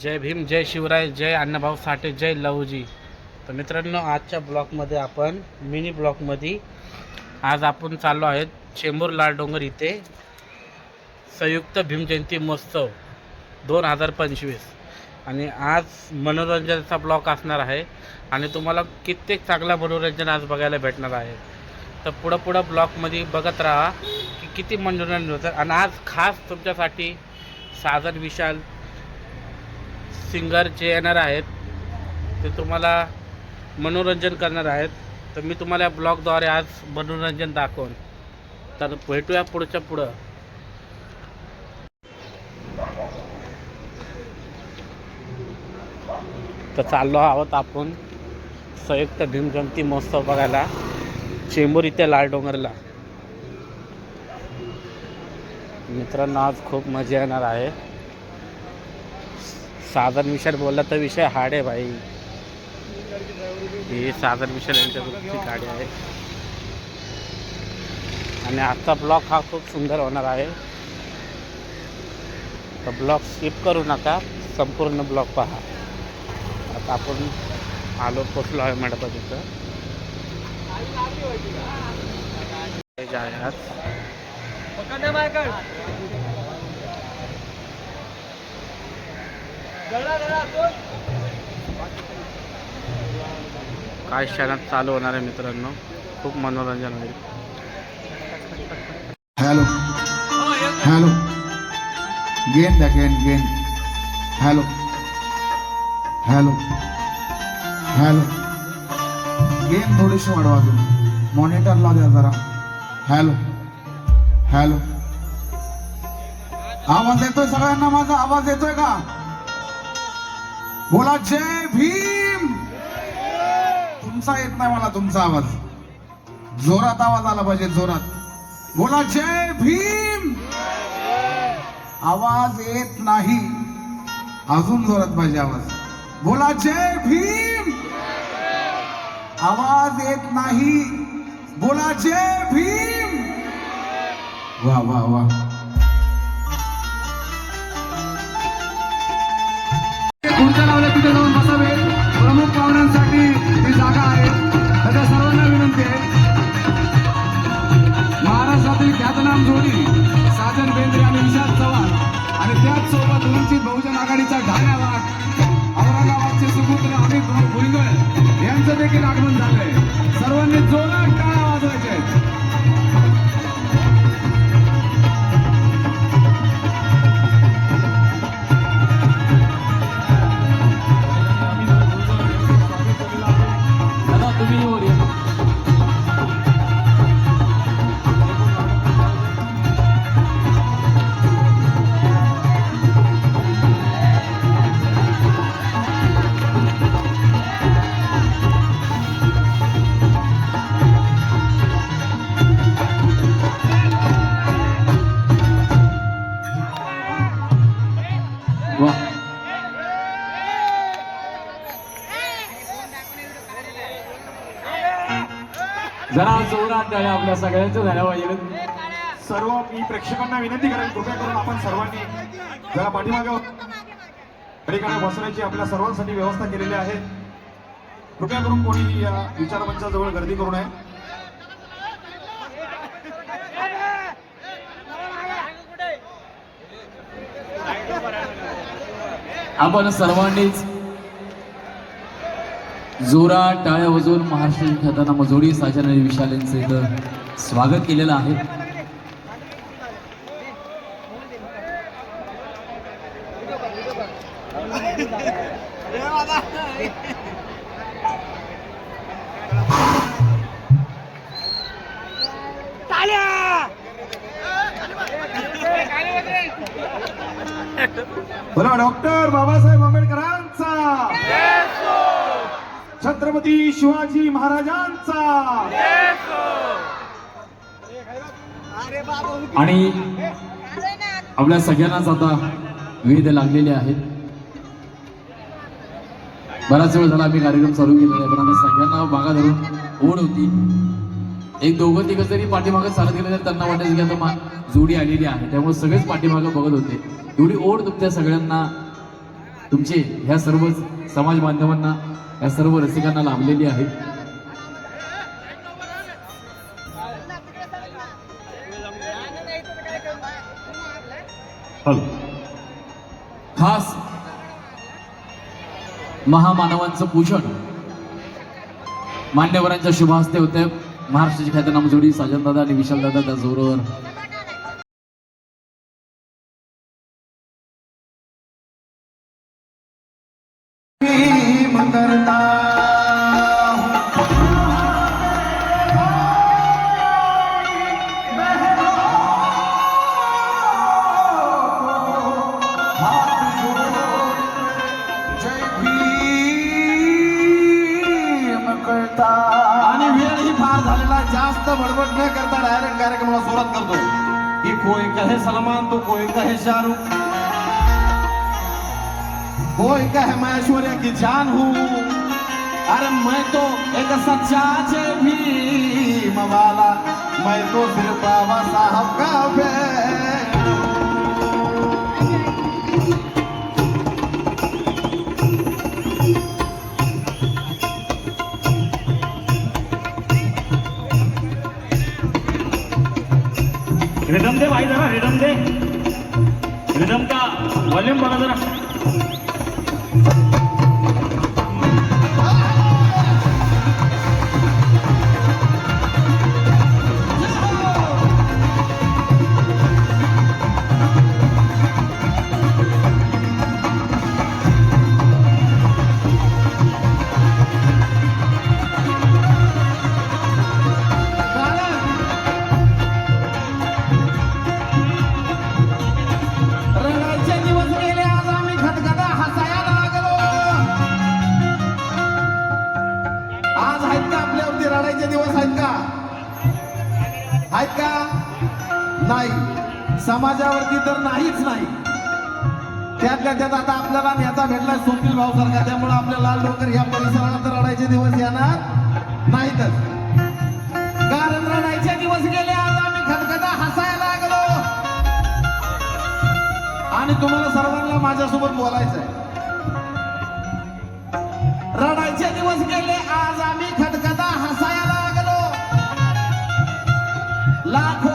जय भीम जय शिवराय जय अण्णाभाऊ साठे जय लवजी तर मित्रांनो आजच्या ब्लॉकमध्ये आपण मिनी ब्लॉकमध्ये आज आपण चाललो आहेत चेंबूर लाल डोंगर इथे. संयुक्त भीमजयंती महोत्सव दोन हजार पंचवीस. आणि आज मनोरंजनाचा ब्लॉक असणार आहे. आणि तुम्हाला कित्येक चांगलं मनोरंजन आज बघायला भेटणार आहे. तर पुढं पुढं ब्लॉकमध्ये बघत राहा की किती मनोरंजन होतं. आणि आज खास तुमच्यासाठी साजन विशाल सिंगर जे येणार आहेत ते तुम्हाला मनोरंजन करणार आहेत. तर मी तुम्हाला या ब्लॉगद्वारे आज मनोरंजन दाखवून तर भेटूया पुढच्या पुढं. तर चाललो आहोत आपण संयुक्त भीमजंती महोत्सव बघायला चेंबूर इथे लाल डोंगरला. मित्रांनो आज खूप मजा येणार आहे. साधन विशाल बोलला तर विषय हार्ड आहे भाई। ही साधन विशाल यांच्या गाडी आहे। आणि आजचा ब्लॉक हा खूप सुंदर होणार आहे। तर ब्लॉक स्किप करू नका संपूर्ण ब्लॉक पहा। आता आपण आलो पोचलो आहे मंडपात इथं हे जे आहे आज काय क्षणात चालू होणार आहे मित्रांनो? खूप मनोरंजन होईल. हॅलो. हॅलो. गेन द्या gain gain. Hello. Hello. Hello. Gain थोडीशी वाढवा अजून. मॉनिटरला द्या जरा. हॅलो. हॅलो. आवाज येतोय सगळ्यांना? माझा आवाज येतोय का? बोला जय भीम. तुमचा येत नाही मला तुमचा आवाज. जोरात आवाज आला पाहिजे जोरात. बोला जय भीम. आवाज येत नाही. अजून जोरात पाहिजे आवाज. बोला जय भीम. आवाज येत नाही. बोला जय भीम. वा वा वा. खुर्च्या लावल्या देखील आगमन झालंय. सर्वांनी जोरात सगळ्यांच्या झाल्या पाहिजे. सर्व मी प्रेक्षकांना विनंती करेन कृपया करून आपण सर्वांनी जरा पाठीमागे ठिकाणी बसण्याची आपल्या सर्वांसाठी व्यवस्था केलेली आहे. कृपया करून कोणी या विचारमंचाजवळ गर्दी करू नये. आपण सर्वांनीच जोरात टाळ्या वाजवून महाराष्ट्र ख्याताना मजोडी साजन आणि विशाल यांचं इथं स्वागत केलेलं आहे. बोला डॉक्टर बाबासाहेब आंबेडकरांचा. छत्रपती शिवाजी महाराजांचा. आणि आपल्या सगळ्यांनाच आता विविध लागलेले आहेत. बराच वेळ झाला आम्ही कार्यक्रम चालू केलेला आहे पण आता सगळ्यांना बागा धरून ओढ होती. एक दोघं तिघं जरी पाठीमागं चालत गेले तर त्यांना वाटायचं की आता मा- जोडी आलेली आहे. त्यामुळे सगळेच पाठीमागं बघत होते. एवढी ओढ तुमच्या सगळ्यांना तुमचे ह्या सर्व समाज बांधवांना या सर्व रसिकांना लाभलेली आहे. खास महामानवांचं पूजन. मान्यवरांच्या शुभ हस्ते होते. महाराष्ट्राची ख्यातनाम जोडी साजन दादा आणि विशाल दादा कोई कोई कहे मैं ऐश्वर्या की जान हूं। अरे मैं तो एक सच्चा भीम वाला मैं तो सिर्फ बाबा साहब का फैन रिदम दे भाई जरा रिदम दे। रिदम का वॉल्यूम त्यात आता आपल्याला नेता भेटला सोपील भाऊ सारखा. त्यामुळे आपल्या लाल डोकर या परिसरात रडायचे दिवस येणार नाहीतच. कारण रडायचे दिवस गेले आज आम्ही खतखता हसायला लागलो. आणि तुम्हाला सर्वांना माझ्यासोबत बोलायचं आहे रडायचे दिवस गेले आज आम्ही खदखदा हसायला लागलो. लाखो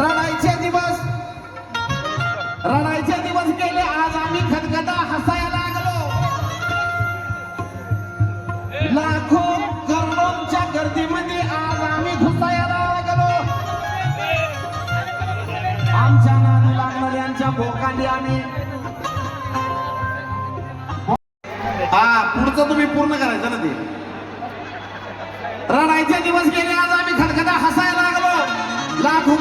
रडायचे दिवस. रडायचे दिवस गेले आज आम्ही खदखदा हसायला लागलो. लाखो करोडोंच्या गर्दीमध्ये आज आम्ही घुसायला लागलो. आमच्या नादी लागणाऱ्यांच्या भोकांडी आम्ही. हा पुढचं तुम्ही पूर्ण करायचं ना ते. रडायचे दिवस गेले आज आम्ही खदखदा हसायला लागलो. लाखो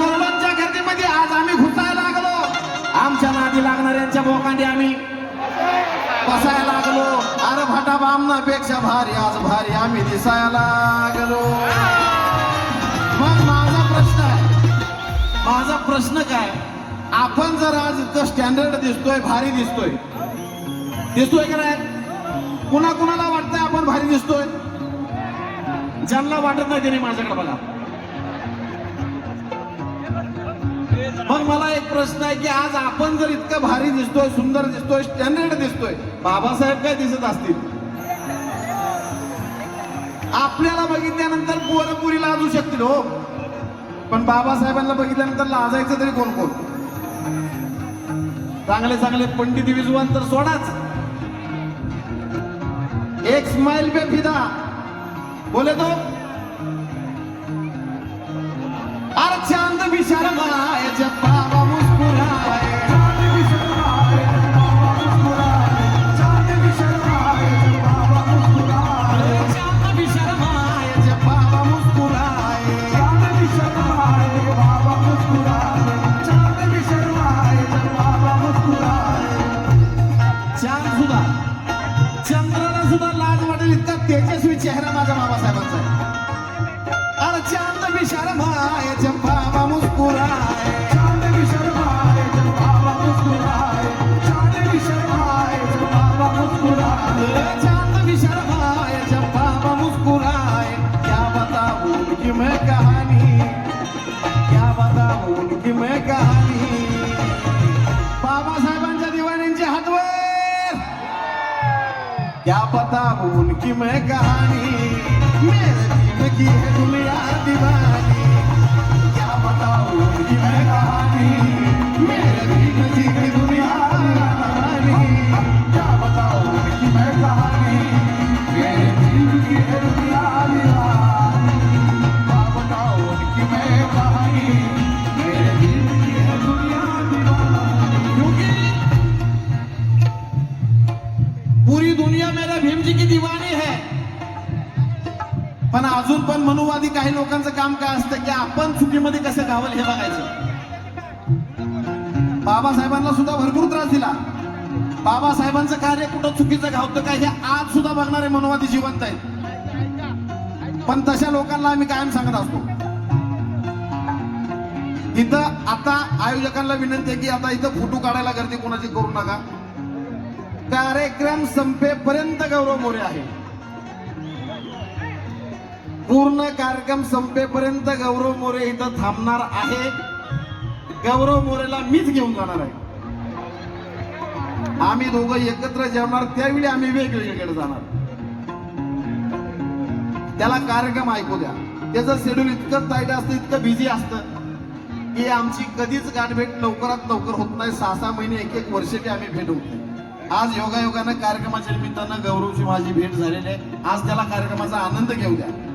लागणाऱ्यांच्या आम्ही. बसायला लागलो. अरे भाटा बामनापेक्षा भारी आज भारी आम्ही दिसायला लागलो. मग माझा प्रश्न आहे. माझा प्रश्न काय? आपण जर आज इतकं स्टँडर्ड दिसतोय भारी दिसतोय. दिसतोय का नाही? कुणा कुणाला वाटतंय आपण भारी दिसतोय? ज्यांना वाटत नाही त्याने माझ्याकडे बघा. मग मला एक प्रश्न आहे की आज आपण जर इतकं भारी दिसतोय सुंदर दिसतोय स्टँडर्ड दिसतोय बाबासाहेब काय दिसत असतील? आपल्याला बघितल्यानंतर पोरपुरी लाजू शकतील हो. पण बाबासाहेबांना बघितल्यानंतर लाजायचं तरी कोण कोण? चांगले चांगले पंडित विजवान तर सोडाच. एक स्माइल पे फिदा. बोले तो? अरे चांद भी तेजस्वी माझ्या बाबासाहेबांचा उनकी मैं कहानी, मेरे दिल की है दुनिया दीवानी। क्या बताऊ उनकी मैं कहानी, मेरे दिल की है दुनिया दीवानी। क्या बताऊ उनकी मैं कहानी, मेरे दिल की है दुनिया पण काही लोकांचं काम काय असतं की आपण चुकीमध्ये कसं गावल हे बघायचं? बाबासाहेबांना सुद्धा भरपूर त्रास दिला. बाबासाहेबांचं कार्य कुठं चुकीचं घावतं काय हे आज सुद्धा बघणारे मनोवादी जिवंत आहेत. पण तशा लोकांना आम्ही कायम सांगत असतो. इथं आता आयोजकांना विनंती आहे की आता इथं फोटो काढायला गर्दी कोणाची करू नका. कार्यक्रम संपेपर्यंत गौरव मोरे आहे. पूर्ण कार्यक्रम संपेपर्यंत गौरव मोरे इथं थांबणार आहे गौरव मोरेला मीच घेऊन जाणार आहे. आम्ही दोघं एकत्र जेवणार त्यावेळी आम्ही वेगवेगळीकडे जाणार. त्याला कार्यक्रम ऐकू द्या. त्याचं शेड्यूल इतकं टाईट असतं इतकं बिझी असतं की आमची कधीच गाठभेट लवकरात लवकर होत नाही. सहा सहा महिने एक एक वर्षाची आम्ही भेट होत नाही. आज योगायोगानं कार्यक्रमाच्या निमित्तानं गौरवची माझी भेट झालेली आहे. आज त्याला कार्यक्रमाचा आनंद घेऊ द्या.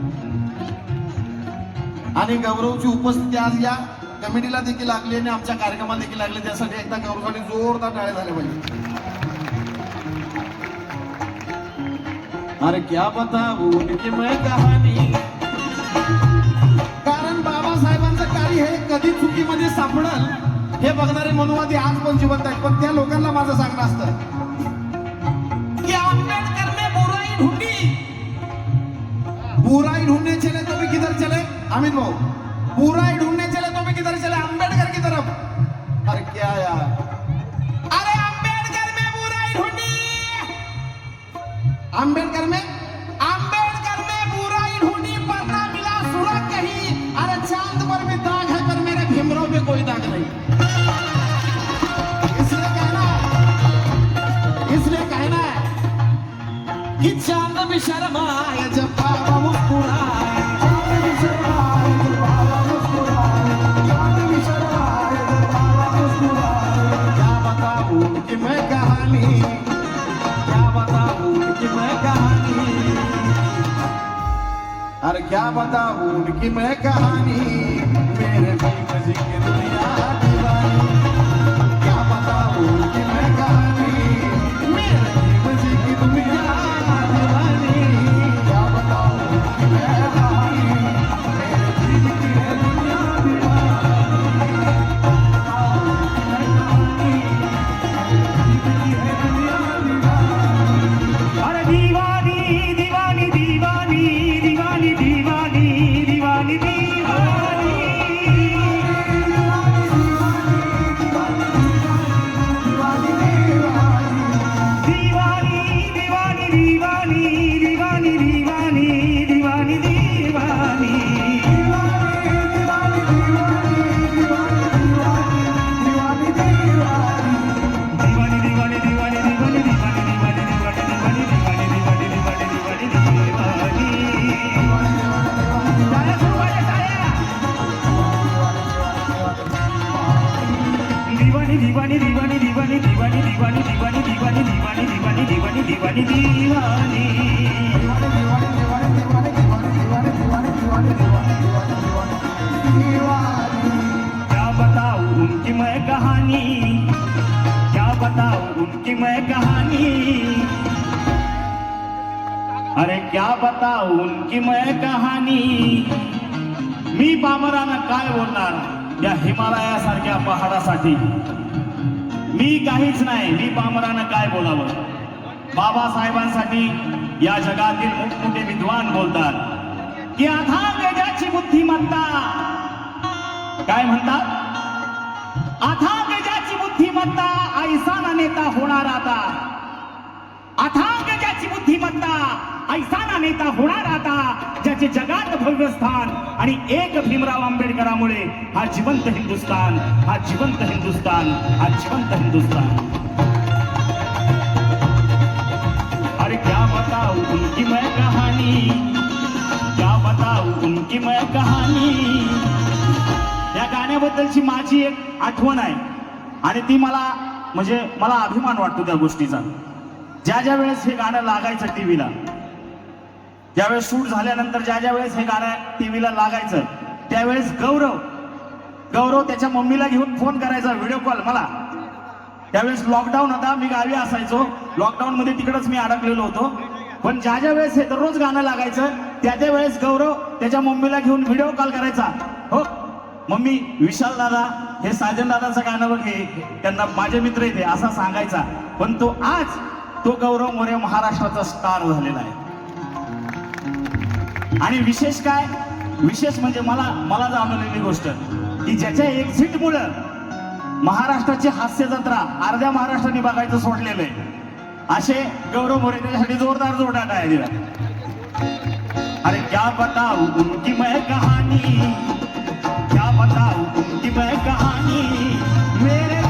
आणि गौरवची उपस्थिती आज या कमिटीला देखील लागली आणि आमच्या कार्यक्रमाला देखील लागली. त्यासाठी एकदा गौरवसाठी जोरदार टाळे झाले पाहिजे. अरे क्या बताऊ उनकी मैं कहानी? कारण बाबासाहेबांचं कार्य हे कधी चुकीमध्ये सापडल हे बघणारे मनुवादी आज पण जिवंत आहेत. पण त्या लोकांना माझं सांगणं असतं. की आंबेडकर ने बुराई ढूंढी. बुराई ढूंढने चले तो भी किधर चले. आमीन भाऊ पूरा इडून नाही चला तुम्ही किधर चला आंबेडकर की तरफ बता उनकी मैं कहानी मेरे क्या बताऊं उनकी मैं कहानी? मी पामरानं काय बोलणार? या हिमालयासारख्या पहाडासाठी. मी काहीच नाही मी पामरानं काय बोलावं? बाबासाहेबांसाठी या जगातील मोठमोठे विद्वान बोलतात. की अथांग ज्याची बुद्धिमत्ता. काय म्हणतात? अथांग ज्याची बुद्धिमत्ता ऐसाना नेता होणार आता. अथांग ज्ञानाची बुद्धिमत्ता ऐसाना नेता होणार आता ज्याचे जगात भव्य स्थान आणि एक भीमराव आंबेडकरामुळे हा जिवंत हिंदुस्तान हा जिवंत हिंदुस्तान हा जिवंत हिंदुस्तान अरे क्या बताऊ उनकी मैं कहानी? क्या बताऊ उनकी मैं कहानी? या गाण्याबद्दलची माझी एक आठवण आहे. आणि ती मला म्हणजे मला अभिमान वाटतो त्या गोष्टीचा. ज्या ज्या वेळेस हे गाणं लागायचं टीव्हीला ज्यावेळेस शूट झाल्यानंतर ज्या ज्या वेळेस हे गाणं टीव्हीला लागायचं त्यावेळेस गौरव गौरव त्याच्या मम्मीला घेऊन फोन करायचा व्हिडिओ कॉल मला. त्यावेळेस लॉकडाऊन होता मी गावी असायचो. लॉकडाऊन मध्ये तिकडच मी अडकलेलो होतो. पण ज्या ज्या वेळेस हे दररोज गाणं लागायचं त्या त्या वेळेस गौरव त्याच्या मम्मीला घेऊन व्हिडिओ कॉल करायचा. हो मम्मी विशाल दादा हे साजन दादाचं गाणं बघ हे. त्यांना माझे मित्र येते असा सांगायचा. पण तो आज तो गौरव मोरे महाराष्ट्राचा स्टार झालेला आहे. आणि विशेष काय? विशेष म्हणजे मला मला जाणवलेली गोष्ट की ज्याच्या एक्झिट मुळे महाराष्ट्राची हास्य जत्रा अर्ध्या महाराष्ट्राने बघायचं सोडलेलं आहे. असे गौरव मोरे त्याच्यासाठी जोरदार जोरदार आहे दिला अरे क्या बताऊ उनकी मैं कहानी? क्या बताऊ उनकी मैं कहानी? मेरे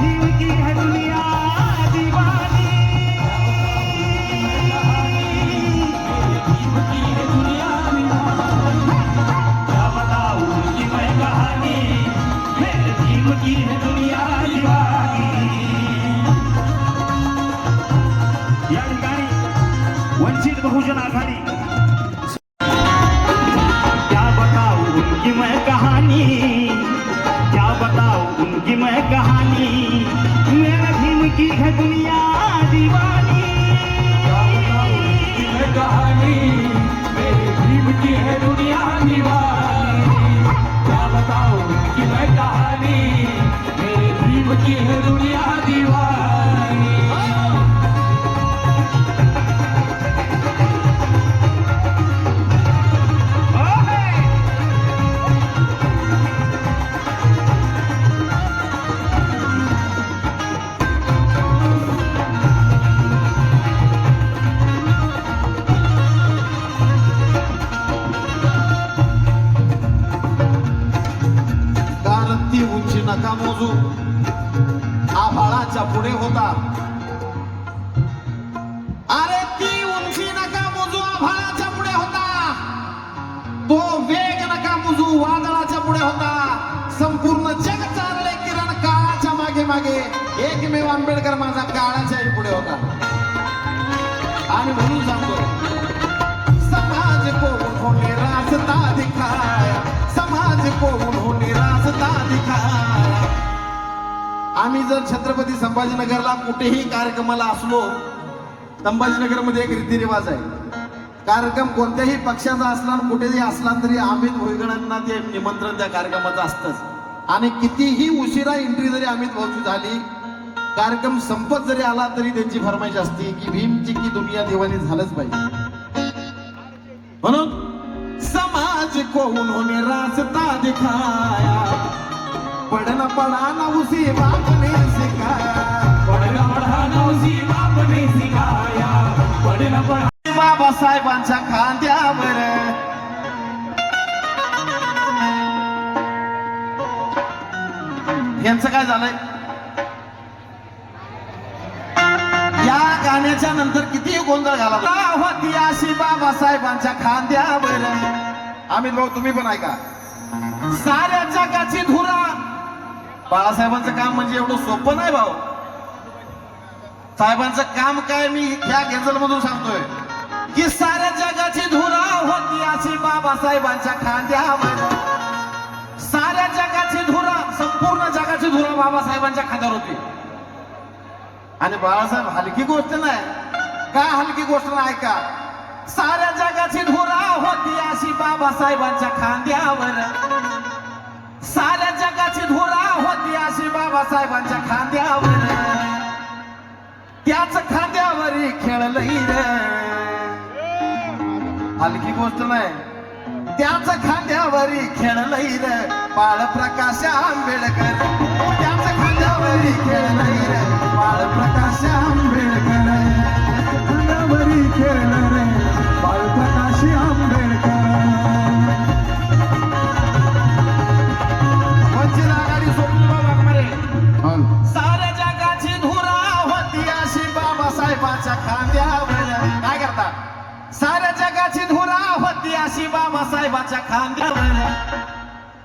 आम्ही जर छत्रपती संभाजीनगरला कुठेही कार्यक्रमाला असलो संभाजीनगरमध्ये एक रीतिरिवाज आहे. कार्यक्रम कोणत्याही पक्षाचा असला कुठेही असला तरी अमित भोईगणांना ते निमंत्रण त्या कार्यक्रमाचं असतंच. आणि कितीही उशिरा एंट्री जरी अमित भाऊची झाली कार्यक्रम संपत जरी आला तरी त्यांची फरमाईश असते की भीमची की दुनिया देवानी झालंच पाहिजे. हो म्हणून समाज को उन्होंने रास्ता दिखाया? बाबासाहेबांच्या खांद्यावर. यांचं काय झालंय? या गाण्याच्या नंतर किती गोंधळ घाला होती अशी बाबासाहेबांच्या खांद्यावर. अमित भाऊ तुम्ही पण ऐका. साऱ्या जगाची धुरा बाळासाहेबांचं काम म्हणजे एवढं सोपं नाही भाऊ. साहेबांचं काम काय मी त्या गझल मधून सांगतोय. की साऱ्या जगाची धुरा होती अशी बाबासाहेबांच्या खांद्यावर. साऱ्या जगाची धुरा संपूर्ण जगाची धुरा बाबासाहेबांच्या खांद्यावर होती. आणि बाळासाहेब हलकी गोष्ट नाही. काय हलकी गोष्ट नाही का साऱ्या जगाची धुरा होती अशी बाबासाहेबांच्या खांद्यावर. बाबासाहेबांच्या खांद्यावर. त्याच खांद्यावर खेळलंय हलकी गोष्ट नाही. त्याच खांद्यावर खेळलंय रे. बाळ प्रकाश आंबेडकर. त्याच खांद्यावर खेळलंय रे. बाळ प्रकाश आंबेडकर. खांद्यावर खेळलं होत्या काय साऱ्या जगाची धुरा होती अशी बाबासाहेबाच्या खांद्यावर.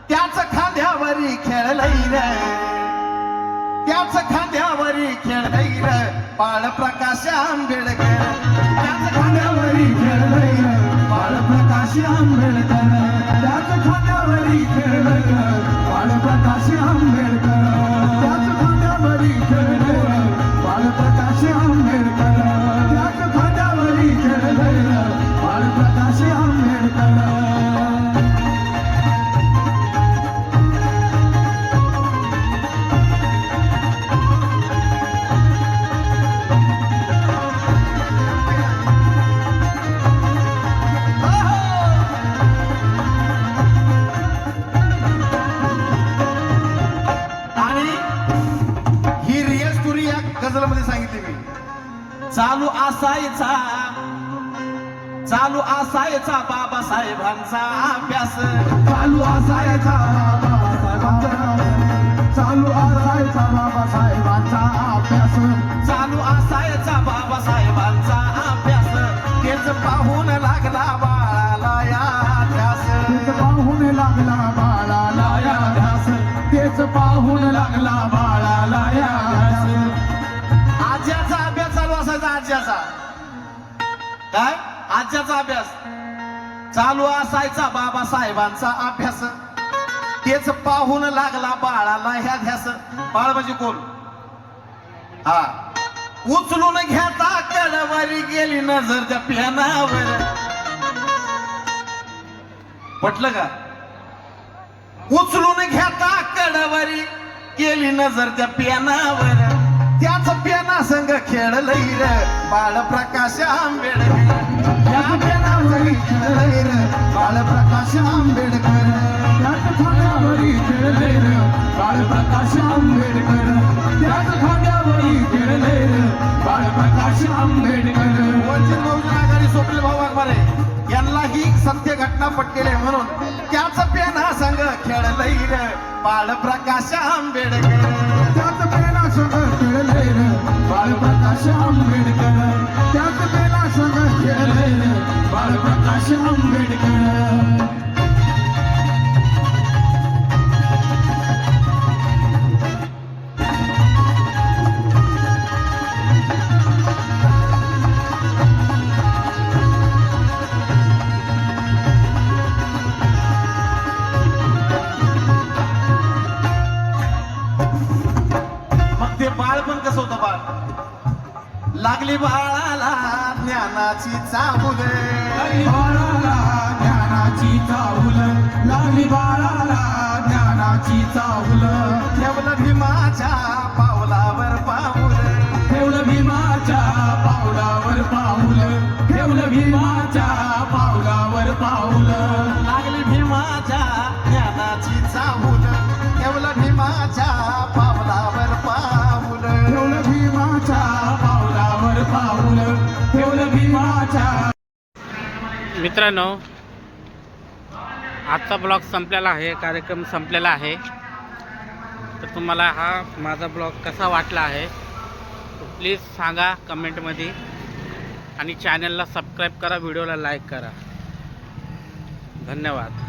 त्याच खांद्यावरी खेळलई र त्याच खांद्यावरी खेळलई र बाळ प्रकाश आंबेडकर. त्याच खांद्यावरी खेळलई र बाळ प्रकाश आंबेडकर. त्याच खांद्यावरी खेळलई र बाळ प्रकाश आंबेडकर. त्याच खांद्यावरी खेळलई चालू असायचा. चालू असायचा बाबासाहेबांचा अभ्यास. चालू असायचा बाबासाहेबांचा चालू असायचा बाबासाहेबांचा अभ्यास. चालू असायचा बाबासाहेबांचा अभ्यास. तेच पाहून लागला बाळाला या ध्यास तेच पाहून लागला बाळाला या ध्यास तेच पाहून लागला बाळाला या काय? आज्याचा अभ्यास. चालू असायचा बाबासाहेबांचा अभ्यास. तेच पाहून लागला बाळाला ह्या ध्यास. बाळ म्हणजे कोण? हा. उचलून घेता कडवारी गेली नजर त्या प्यानावर पटलं का? उचलून घेता कडवारी गेली नजर त्या प्यानावर त्याच पेना संग खेळलय र. बाळ प्रकाश आंबेडकर. त्या पियानावरी खेळलय र. बाळ प्रकाश आंबेडकर त्याच खांद्यावरी खेळलय र. बाळ प्रकाश आंबेडकर त्याच खांद्यावरी खेळलय र. बाळ प्रकाश आंबेडकर. वंचित बहुजन आघाडी स्वप्नील भाऊ वाघमारे. यांना ही सत्य घटना पटलेली आहे म्हणून त्याच पेना संघ खेळलय र. बाळ प्रकाश आंबेडकर. बाळप्रकाश आंबेडकर त्यात पेना संघ खेळलंय र आंबेडकर. ज्ञानाची चाहूल लागली बाळाला ज्ञानाची चाहूल लागली बाळाला ज्ञानाची चाहूल मित्रांनो आजचा ब्लॉग संपलेला आहे कार्यक्रम संपलेला आहे. तर तुम्हाला हा माझा ब्लॉग कसा वाटला आहे प्लीज सांगा कमेंटमध्ये. आणि चॅनलला सबस्क्राईब करा व्हिडिओला लाईक करा. धन्यवाद.